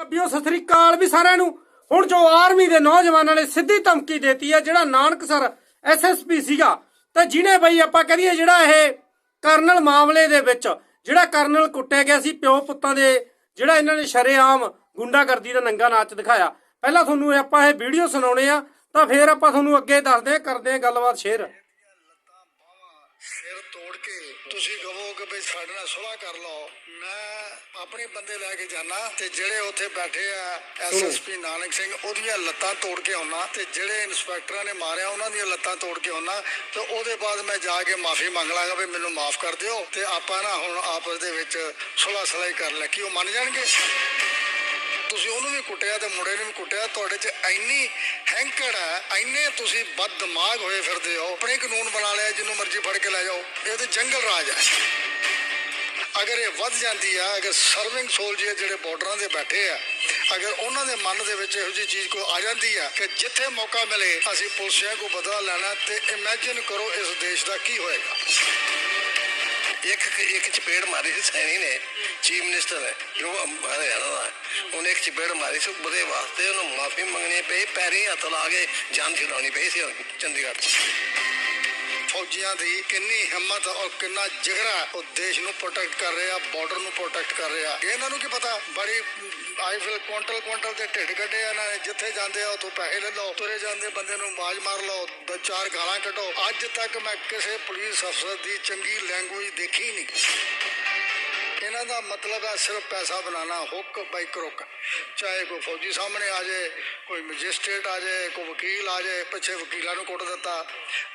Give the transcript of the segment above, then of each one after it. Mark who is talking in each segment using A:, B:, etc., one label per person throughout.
A: ਪੰਜਾਬੀਓ ਸਤਿ ਸ੍ਰੀ ਵੀ ਸਾਰਿਆਂ ਨੂੰ। ਹੁਣ ਜੋ ਆਰਮੀ ਦੇ ਨੌਜਵਾਨਾਂ ਨੇ ਸਿੱਧੀ ਧਮਕੀ ਦੇਤੀ ਹੈ, ਜਿਹੜਾ ਨਾਨਕਸਰ ਐਸਐਸਪੀ ਸੀਗਾ, ਤੇ ਜਿਹਨੇ ਬਈ ਆਪਾਂ ਕਹਦੀਏ ਜਿਹੜਾ ਇਹ ਕਰਨਲ ਮਾਮਲੇ ਦੇ ਵਿੱਚ, ਜਿਹੜਾ ਕਰਨਲ ਕੁੱਟਿਆ ਗਿਆ ਸੀ ਪਿਓ ਪੁੱਤਾਂ ਦੇ, ਜਿਹੜਾ ਇਹਨਾਂ ਨੇ ਸ਼ਰੇਆਮ ਗੁੰਡਾਗਰਦੀ ਦਾ ਨੰਗਾ ਨਾਚ ਦਿਖਾਇਆ। ਪਹਿਲਾਂ ਤੁਹਾਨੂੰ ਆਪਾਂ ਇਹ ਵੀਡੀਓ ਸੁਣਾਉਣੇ ਆ, ਤਾਂ ਫਿਰ ਆਪਾਂ ਤੁਹਾਨੂੰ ਅੱਗੇ ਦੱਸਦੇ ਆ ਕਰਦੇ ਆ ਗੱਲਬਾਤ ਸ਼ੇਅਰ।
B: ਸਿਰ ਤੋੜ ਕੇ ਤੁਸੀਂ ਕਹੋ ਕਿ ਬਈ ਸਾਡੇ ਨਾਲ ਸੁਲਾਹ ਕਰ ਲਓ। ਮੈਂ ਆਪਣੇ ਬੰਦੇ ਲੈ ਕੇ ਜਾਣਾ ਤੇ ਜਿਹੜੇ ਉੱਥੇ ਬੈਠੇ ਆ ਐਸਐਸਪੀ ਨਾਨਕ ਸਿੰਘ ਉਹਦੀਆਂ ਲੱਤਾਂ ਤੋੜ ਕੇ ਆਉਣਾ ਤੇ ਜਿਹੜੇ ਇਨਸਪੈਕਟਰਾਂ ਨੇ ਮਾਰਿਆ ਉਹਨਾਂ ਦੀਆਂ ਲੱਤਾਂ ਤੋੜ ਕੇ ਆਉਣਾ ਤੇ ਉਹਦੇ ਬਾਅਦ ਮੈਂ ਜਾ ਕੇ ਮਾਫੀ ਮੰਗ ਲਾਂਗਾ ਵੀ ਮੈਨੂੰ ਮਾਫ ਕਰ ਦਿਓ ਤੇ ਆਪਾਂ ਨਾ ਹੁਣ ਆਪਸ ਦੇ ਵਿੱਚ ਸੁਲਾਹ ਸਲਾਈ ਕਰ ਲੈ। ਕੀ ਉਹ ਮੰਨ ਜਾਣਗੇ? ਤੁਸੀਂ ਉਹਨੂੰ ਵੀ ਕੁੱਟਿਆ ਤੇ ਮੁੰਡੇ ਨੂੰ ਵੀ ਕੁੱਟਿਆ, ਤੁਹਾਡੇ 'ਚ ਇੰਨੀ ਹੈਂਕੜ ਹੈ ਇੰਨੇ ਤੁਸੀਂ ਬਦ ਦਿਮਾਗ ਹੋਏ ਫਿਰਦੇ ਹੋ। ਆਪਣੇ ਕਾਨੂੰਨ ਬਣਾ ਲਿਆ, ਜਿਹਨੂੰ ਮਰਜ਼ੀ ਫੜ ਕੇ ਲੈ ਜਾਓ। ਇਹ ਤੇ ਜੰਗਲ ਰਾਜ ਹੈ ਅਗਰ ਇਹ ਵੱਧ ਜਾਂਦੀ ਆ, ਅਗਰ ਸਰਵਿੰਗ ਸੋਲਜਰ ਜਿਹੜੇ ਬਾਰਡਰਾਂ ਦੇ ਬੈਠੇ ਆ, ਅਗਰ ਉਹਨਾਂ ਦੇ ਮਨ ਦੇ ਵਿੱਚ ਇਹੋ ਜਿਹੀ ਚੀਜ਼ ਕੋ ਆ ਜਾਂਦੀ ਆ ਕਿ ਜਿੱਥੇ ਮੌਕਾ ਮਿਲੇ, ਅਸੀਂ ਪੁਲਿਸਿਆਂ ਕੋ ਬਦਲਾ ਲੈਣਾ ਤੇ ਇਮੇਜਿਨ ਕਰੋ ਇਸ ਦੇਸ਼ ਦਾ ਕੀ ਹੋਏਗਾ।
C: ਇੱਕ ਇੱਕ ਚਪੇੜ ਮਾਰੀ ਸੀ, ਸੈਣੀ ਨੇ, ਚੀਫ ਮਿਨਿਸਟਰ ਹੈ ਜੋ ਹਰਿਆਣਾ ਦਾ ਉਹਨੇ ਇੱਕ ਚਪੇੜ ਮਾਰੀ ਸੀ ਬੁਰੇ ਵਾਸਤੇ ਉਹਨੂੰ ਮਾਫੀ ਮੰਗਣੀ ਪਈ, ਪੈਰੀ ਹੱਥ ਲਾ ਕੇ ਜਾਨ ਛਡਾਉਣੀ ਪਈ ਸੀ ਚੰਡੀਗੜ੍ਹ 'ਚ।
B: ਫੌਜੀਆਂ ਦੀ ਕਿੰਨੀ ਹਿੰਮਤ ਔਰ ਕਿੰਨਾ ਜਿਗਰਾ ਉਹ ਦੇਸ਼ ਨੂੰ ਪ੍ਰੋਟੈਕਟ ਕਰ ਰਿਹਾ ਬਾਰਡਰ ਨੂੰ ਪ੍ਰੋਟੈਕਟ ਕਰ ਰਿਹਾ। ਇਹਨਾਂ ਨੂੰ ਕੀ ਪਤਾ? ਬੜੀ ਆਈ ਫਿਲ ਕੁਇੰਟਲ ਕੁਇੰਟਲ ਦੇ ਢਿੱਡ ਕੱਢੇ ਇਹਨਾਂ ਨੇ। ਜਿੱਥੇ ਜਾਂਦੇ ਆ, ਉਥੋਂ ਪੈਸੇ ਲੈ ਲਓ। ਤੁਰੇ ਜਾਂਦੇ ਬੰਦੇ ਨੂੰ ਆਵਾਜ਼ ਮਾਰ ਲਓ। ਦੋ ਚਾਰ ਗਾਲਾਂ ਕੱਢੋ। ਅੱਜ ਤੱਕ ਮੈਂ ਕਿਸੇ ਪੁਲਿਸ ਅਫਸਰ ਦੀ ਚੰਗੀ ਲੈਂਗੁਏਜ ਦੇਖੀ ਨਹੀਂ। ਇਹਨਾਂ ਦਾ ਮਤਲਬ ਹੈ ਸਿਰਫ ਪੈਸਾ ਬਣਾਉਣਾ ਹੁੱਕ ਬਾਈ ਕਰੁੱਕ ਚਾਹੇ ਕੋਈ ਫੌਜੀ ਸਾਹਮਣੇ ਆ ਜਾਏ, ਕੋਈ ਮੈਜਿਸਟ੍ਰੇਟ ਆ ਜਾਏ, ਕੋਈ ਵਕੀਲ ਆ ਜਾਏ, ਪਿੱਛੇ ਵਕੀਲਾਂ ਨੂੰ ਕੁੱਟ ਦਿੱਤਾ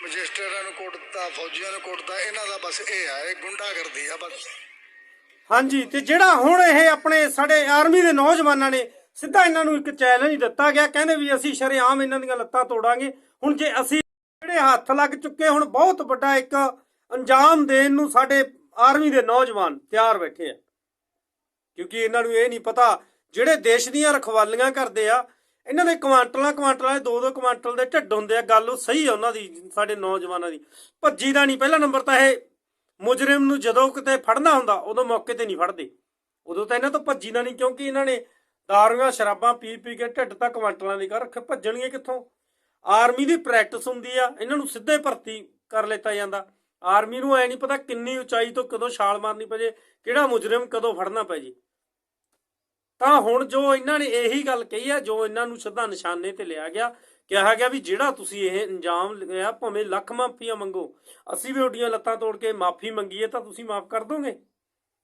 B: ਮੈਜਿਸਟ੍ਰੇਟਾਂ ਨੂੰ ਕੁੱਟ ਦਿੱਤਾ, ਫੌਜੀਆਂ ਨੂੰ ਕੁੱਟਦਾ ਇਹਨਾਂ ਦਾ ਬਸ ਇਹ ਹੈ, ਇਹ ਗੁੰਡਾਗਰਦੀ ਆ ਬਸ।
A: ਹਾਂਜੀ, ਤੇ ਜਿਹੜਾ ਹੁਣ ਇਹ ਆਪਣੇ ਸਾਡੇ ਆਰਮੀ ਦੇ ਨੌਜਵਾਨਾਂ ਨੇ ਸਿੱਧਾ ਇਹਨਾਂ ਨੂੰ ਇੱਕ ਚੈਲੰਜ ਦਿੱਤਾ ਗਿਆ, ਕਹਿੰਦੇ ਵੀ ਅਸੀਂ ਸ਼ਰੇਆਮ ਇਹਨਾਂ ਦੀਆਂ ਲੱਤਾਂ ਤੋੜਾਂਗੇ। ਹੁਣ ਜੇ ਅਸੀਂ ਜਿਹੜੇ ਹੱਥ ਲੱਗ ਚੁੱਕੇ, ਹੁਣ ਬਹੁਤ ਵੱਡਾ ਇੱਕ ਅੰਜਾਮ ਦੇਣ ਨੂੰ ਸਾਡੇ ਆਰਮੀ ਦੇ ਨੌਜਵਾਨ ਤਿਆਰ ਬੈਠੇ ਆ। ਕਿਉਂਕਿ ਇਹਨਾਂ ਨੂੰ ਇਹ ਨਹੀਂ ਪਤਾ ਜਿਹੜੇ ਦੇਸ਼ ਦੀਆਂ ਰਖਵਾਲੀਆਂ ਕਰਦੇ ਆ, ਇਹਨਾਂ ਦੇ ਕੁਆਂਟਲਾਂ ਕੁਆਂਟਲਾਂ ਦੋ ਦੋ ਕੁਆਂਟਲ ਦੇ ਢਿੱਡ ਹੁੰਦੇ ਆ, ਗੱਲ ਉਹ ਸਹੀ ਆ ਉਹਨਾਂ ਦੀ, ਸਾਡੇ ਨੌਜਵਾਨਾਂ ਦੀ। ਭੱਜੀ ਦਾ ਨਹੀਂ, ਪਹਿਲਾ ਨੰਬਰ ਤਾਂ ਇਹ ਮੁਜਰਮ ਨੂੰ ਜਦੋਂ ਕਿਤੇ ਫੜਨਾ ਹੁੰਦਾ, ਉਦੋਂ ਮੌਕੇ ਤੇ ਨਹੀਂ ਫੜਦੇ। ਉਦੋਂ ਤਾਂ ਇਹਨਾਂ ਤੋਂ ਭੱਜੀ ਦਾ ਨਹੀਂ, ਕਿਉਂਕਿ ਇਹਨਾਂ ਨੇ ਦਾਰੂਆਂ, ਸ਼ਰਾਬਾਂ ਪੀ ਪੀ ਕੇ ਢਿੱਡ ਤੱਕ ਕੁਆਂਟਲਾਂ ਦੀ ਕਰ ਰੱਖੇ ਭੱਜਣਗੇ ਕਿੱਥੋਂ? ਆਰਮੀ ਦੀ ਪ੍ਰੈਕਟਿਸ ਹੁੰਦੀ ਆ, ਇਹਨਾਂ ਨੂੰ ਸਿੱਧੇ ਭਰਤੀ ਕਰ ਲਿੱਤਾ ਜਾਂਦਾ। ਆਰਮੀ ਨੂੰ ਐ ਨਹੀਂ ਪਤਾ ਕਿੰਨੀ ਉਚਾਈ ਤੋਂ ਕਦੋਂ ਛਾਲ ਮਾਰਨੀ ਪਵੇ ਕਿਹੜਾ ਮੁਜਰਮ ਕਦੋਂ ਫੜਨਾ ਪੈ ਜੇ। ਤਾਂ ਹੁਣ ਜੋ ਇਹਨਾਂ ਨੇ ਇਹੀ ਗੱਲ ਕਹੀ ਆ ਜੋ ਇਹਨਾਂ ਨੂੰ ਸਿੱਧਾ ਨਿਸ਼ਾਨੇ ਤੇ ਲਿਆ ਗਿਆ, ਕਿਹਾ ਗਿਆ ਵੀ ਜਿਹੜਾ ਤੁਸੀਂ ਇਹ ਇੰਜਾਮ ਲਿਆ, ਭਾਵੇਂ ਲੱਖ ਮਾਫੀਆਂ ਮੰਗੋ, ਅਸੀਂ ਵੀ ਤੁਹਾਡੀਆਂ ਲੱਤਾਂ ਤੋੜ ਕੇ ਮਾਫੀ ਮੰਗੀਏ ਤਾਂ ਤੁਸੀਂ ਮਾਫ ਕਰ ਦੋਗੇ।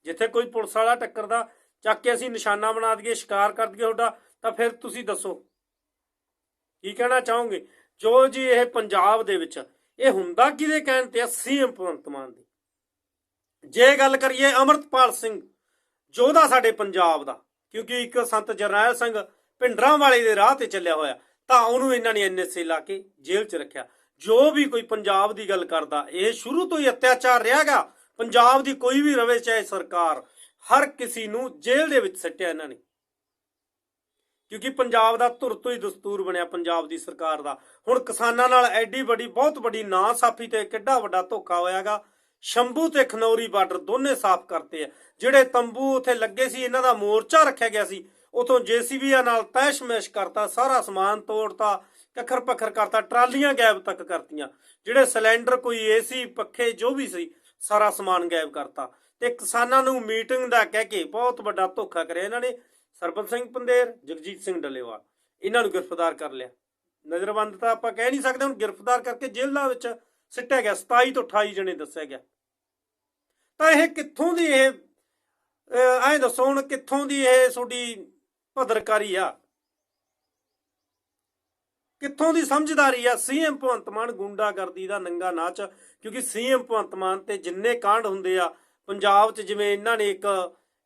A: ਜਿੱਥੇ ਕੋਈ ਪੁਲਿਸ ਵਾਲਾ ਟੱਕਰਦਾ, ਚੱਕ ਕੇ ਅਸੀਂ ਨਿਸ਼ਾਨਾ ਬਣਾ ਦਈਏ, ਸ਼ਿਕਾਰ ਕਰ ਦਈਏ ਤੁਹਾਡਾ, ਤਾਂ ਫਿਰ ਤੁਸੀਂ ਦੱਸੋ। ਕੀ ਕਹਿਣਾ ਚਾਹੋਗੇ? ਜੋ ਜੀ ਇਹ ਪੰਜਾਬ ਦੇ ਵਿੱਚ ਇਹ ਹੁੰਦਾ ਕਿਹਦੇ ਕਹਿਣ ਤੇ ਸੀਐਮ ਭਗਵੰਤ ਮਾਨ ਦੀ। ਜੇ ਗੱਲ ਕਰੀਏ ਅਮਰਤਪਾਲ ਸਿੰਘ, ਜੋਧਾ ਸਾਡੇ ਪੰਜਾਬ ਦਾ, ਕਿਉਂਕਿ ਇੱਕ ਸੰਤ ਜਰਨੈਲ ਸਿੰਘ ਭਿੰਡਰਾਂ ਵਾਲੇ ਦੇ ਰਾਹ ਤੇ ਚੱਲਿਆ ਹੋਇਆ, ਤਾਂ ਉਹਨੂੰ ਇਹਨਾਂ ਨੇ ਐਨਐਸਏ ਲਾ ਕੇ ਜੇਲ੍ਹ 'ਚ ਰੱਖਿਆ। ਜੋ ਵੀ ਕੋਈ ਪੰਜਾਬ ਦੀ ਗੱਲ ਕਰਦਾ, ਇਹ ਸ਼ੁਰੂ ਤੋਂ ਹੀ ਅਤਿਆਚਾਰ ਰਿਹਾਗਾ। ਪੰਜਾਬ ਦੀ ਕੋਈ ਵੀ ਰਵੇ, ਚਾਹੇ ਸਰਕਾਰ, ਹਰ ਕਿਸੇ ਨੂੰ ਜੇਲ੍ਹ ਦੇ ਵਿੱਚ ਸੱਟਿਆ ਇਹਨਾਂ ਨੇ। ਕਿਉਂਕਿ ਪੰਜਾਬ ਦਾ ਧੁਰ ਤੋਂ ਹੀ ਦਸਤੂਰ ਬਣਿਆ ਪੰਜਾਬ ਦੀ ਸਰਕਾਰ ਦਾ। ਹੁਣ ਕਿਸਾਨਾਂ ਨਾਲ ਐਡੀ ਵੱਡੀ, ਬਹੁਤ ਵੱਡੀ ਨਾ ਸਾਫੀ ਤੇ ਕਿੱਡਾ ਵੱਡਾ ਧੋਖਾ ਹੋਇਆਗਾ। ਸ਼ੰਭੂ ਤੇ ਖਨੌਰੀ ਬਾਰਡਰ ਦੋਨੇ ਸਾਫ਼ ਕਰਤੇ ਆ। ਜਿਹੜੇ ਤੰਬੂ ਉੱਥੇ ਲੱਗੇ ਸੀ, ਇਹਨਾਂ ਦਾ ਮੋਰਚਾ ਰੱਖਿਆ ਗਿਆ ਸੀ। ਉਥੋਂ ਜੀਸੀਬੀਆਂ ਨਾਲ ਤੈਸ਼ਮੈਸ਼ ਕਰਤਾ, ਸਾਰਾ ਸਮਾਨ ਤੋੜਤਾ ਕੱਖਰ ਪੱਖਰ ਕਰਤਾ, ਟਰਾਲੀਆਂ ਗਾਇਬ ਤੱਕ ਕਰਤੀਆਂ। ਜਿਹੜੇ ਸਿਲੰਡਰ, ਕੋਈ ਏਸੀ, ਪੱਖੇ, ਜੋ ਵੀ ਸੀ, ਸਾਰਾ ਸਮਾਨ ਗਾਇਬ ਕਰਤਾ। ਤੇ ਕਿਸਾਨਾਂ ਨੂੰ ਮੀਟਿੰਗ ਦਾ ਕਹਿ ਕੇ ਬਹੁਤ ਵੱਡਾ ਧੋਖਾ ਕਰਿਆ ਇਹਨਾਂ ਨੇ। ਸਰਬਤ ਸਿੰਘ ਪੰਦੇਰ, ਜਗਜੀਤ ਸਿੰਘ ਡੱਲੇਵਾਲ। ਇਹਨਾਂ ਨੂੰ ਗ੍ਰਿਫਤਾਰ ਕਰ ਲਿਆ। ਨਜ਼ਰਬੰਦ ਤਾਂ ਆਪਾਂ ਕਹਿ ਨਹੀਂ ਸਕਦੇ, ਹੁਣ ਗ੍ਰਿਫਤਾਰ ਕਰਕੇ ਜੇਲ੍ਹਾਂ ਵਿੱਚ ਸਿੱਟਿਆ ਗਿਆ। 27 ਤੋਂ 28 ਜਣੇ ਦੱਸਿਆ ਗਿਆ। ਤਾਂ ਇਹ ਕਿੱਥੋਂ ਦੀ ਇਹ ਐਂ ਦੱਸੋ ਹੁਣ ਕਿੱਥੋਂ ਦੀ ਇਹ ਤੁਹਾਡੀ ਭਦਰਕਾਰੀ ਆ? ਕਿੱਥੋਂ ਦੀ ਸਮਝਦਾਰੀ ਆ? ਸੀਐਮ ਭਗਵੰਤ ਮਾਨ ਗੁੰਡਾਗਰਦੀ ਦਾ ਨੰਗਾ ਨਾਚ, ਕਿਉਂਕਿ ਸੀਐਮ ਭਗਵੰਤ ਮਾਨ ਤੇ ਜਿੰਨੇ ਕਾਂਡ ਹੁੰਦੇ ਆ, ਪੰਜਾਬ 'ਚ ਜਿਵੇਂ ਇਹਨਾਂ ਨੇ ਇੱਕ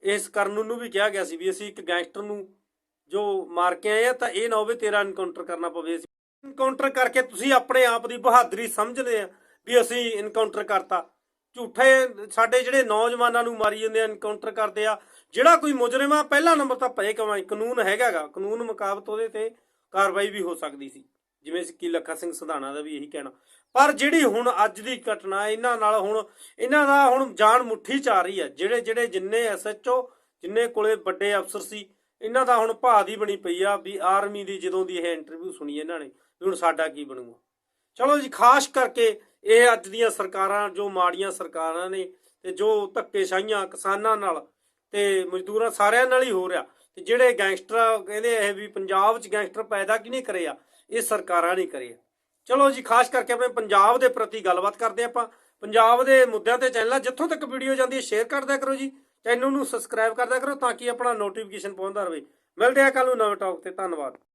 A: ਇਸ ਕਰਨ ਨੂੰ ਵੀ ਕਿਹਾ ਗਿਆ ਸੀ ਵੀ ਅਸੀਂ ਇੱਕ ਗੈਂਗਸਟਰ ਨੂੰ ਜੋ ਮਾਰ ਕੇ ਆਏ ਆ ਤਾਂ ਇਹ ਨਾ ਹੋਵੇ ਤੇਰਾ ਐਨਕਾਊਂਟਰ ਕਰਨਾ ਪਵੇ। ਅਸੀਂ ਐਨਕਾਊਂਟਰ ਕਰਕੇ ਤੁਸੀਂ ਆਪਣੇ ਆਪ ਦੀ ਬਹਾਦਰੀ ਸਮਝਦੇ ਆ ਵੀ ਅਸੀਂ ਇਨਕਾਊਂਟਰ ਕਰਤਾ। ਝੂਠੇ ਸਾਡੇ ਜਿਹੜੇ ਨੌਜਵਾਨਾਂ ਨੂੰ ਮਾਰੀ ਜਾਂਦੇ ਆ ਇਨਕਾਊਂਟਰ ਕਰਦੇ ਆ, ਜਿਹੜਾ ਕੋਈ ਮੁਜਰਮ ਆ, ਪਹਿਲਾ ਨੰਬਰ ਤਾਂ ਭਏ ਕਮਾਈ ਕਾਨੂੰਨ ਹੈਗਾਗਾ ਕਾਨੂੰਨ ਮੁਕਾਬਤ ਉਹਦੇ ਤੇ ਕਾਰਵਾਈ ਵੀ ਹੋ ਸਕਦੀ ਸੀ। ਜਿਵੇਂ ਕਿ ਲੱਖਾ ਸਿੰਘ ਸੰਧਾਣਾ ਦਾ ਵੀ ਇਹੀ ਕਹਿਣਾ। ਪਰ ਜਿਹੜੀ ਹੁਣ ਅੱਜ ਦੀ ਘਟਨਾ ਇਹਨਾਂ ਨਾਲ ਹੁਣ, ਇਹਨਾਂ ਦਾ ਹੁਣ ਜਾਨ ਮੁੱਠੀ ਚ ਆ ਰਹੀ ਹੈ। ਜਿਹੜੇ ਜਿਹੜੇ ਜਿੰਨੇ ਐਸਐਚਓ ਜਿੰਨੇ ਕੋਲੇ ਵੱਡੇ ਅਫਸਰ ਸੀ, ਇਹਨਾਂ ਦਾ ਹੁਣ ਭਾਅ ਦੀ ਬਣੀ ਪਈ ਆ ਵੀ ਆਰਮੀ ਦੀ ਜਦੋਂ ਦੀ ਇਹ ਇੰਟਰਵਿਊ ਸੁਣੀ ਇਹਨਾਂ ਨੇ, ਵੀ ਹੁਣ ਸਾਡਾ ਕੀ ਬਣੂਗਾ। ਚਲੋ ਜੀ, ਖਾਸ ਕਰਕੇ ਇਹ ਅੱਜ ਦੀਆਂ ਸਰਕਾਰਾਂ, ਜੋ ਮਾੜੀਆਂ ਸਰਕਾਰਾਂ ਨੇ ਤੇ ਜੋ ਧੱਕੇਸ਼ਾਹੀਆਂ ਕਿਸਾਨਾਂ ਨਾਲ ਤੇ ਮਜ਼ਦੂਰਾਂ ਸਾਰਿਆਂ ਨਾਲ ਹੀ ਹੋ ਰਿਹਾ ਤੇ ਜਿਹੜੇ ਗੈਂਗਸਟਰ ਕਹਿੰਦੇ ਇਹ ਵੀ ਪੰਜਾਬ 'ਚ ਗੈਂਗਸਟਰ ਪੈਦਾ ਕਿਹਨੇ ਕਰੇ ਆ? ਇਹ ਸਰਕਾਰਾਂ ਨੇ ਕਰੇ ਆ। ਚਲੋ ਜੀ, ਖਾਸ ਕਰਕੇ ਆਪਣੇ ਪੰਜਾਬ ਦੇ ਪ੍ਰਤੀ ਗੱਲਬਾਤ ਕਰਦੇ ਆਪਾਂ। ਪੰਜਾਬ ਦੇ ਮੁੱਦਿਆਂ ਤੇ ਚੈਨਲ ਜਿੱਥੋਂ ਤੱਕ ਵੀਡੀਓ ਜਾਂਦੀ ਹੈ ਸ਼ੇਅਰ ਕਰਦਿਆ ਕਰੋ ਜੀ। ਚੈਨਲ ਨੂੰ ਸਬਸਕ੍ਰਾਈਬ ਕਰਦਿਆ ਕਰੋ ਤਾਂ ਕਿ ਆਪਣਾ ਨੋਟੀਫਿਕੇਸ਼ਨ ਪਹੁੰਚਦਾ ਰਹੇ। ਮਿਲਦੇ ਆ ਕੱਲ ਨੂੰ ਨਵੇਂ ਟੌਪ ਤੇ। ਧੰਨਵਾਦ।